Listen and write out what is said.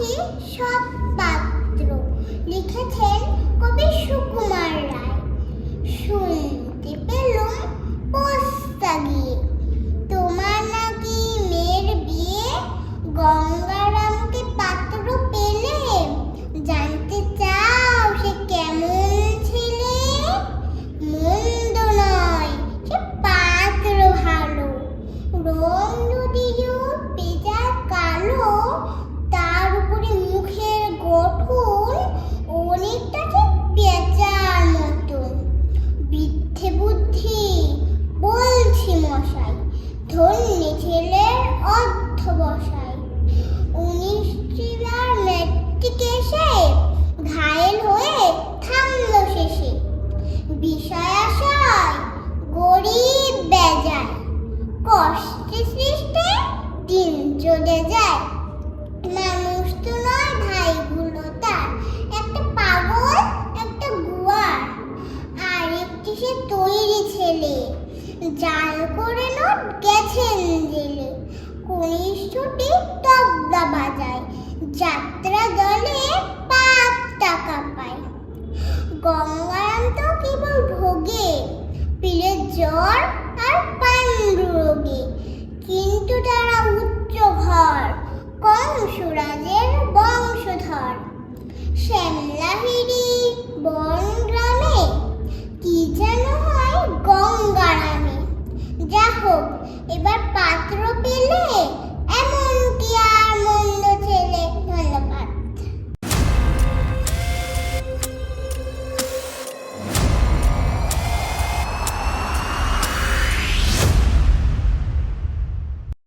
পাখি সব ধন্যী ছেলের অর্থ উনিশ উনিশটি বার এসে ঘায়েল হয়ে থামল শেষে। বিষয় গরিব বেজায়, কষ্টে সৃষ্টে দিন চলে যায়। জাল করে নোট গেছেন জেলে। কনিষ্ঠটি তবদা বাজায়, যাত্রা দলে পাপ টাকা পায়। গঙ্গারাম তো কেবল ভোগে, পিলের জ্বর আর পাণ্ডু রোগে। কিন্তু তারা উচ্চ ঘর কংসরাজের বংশধর। শ্যামলা এবার পাত্র পেলে?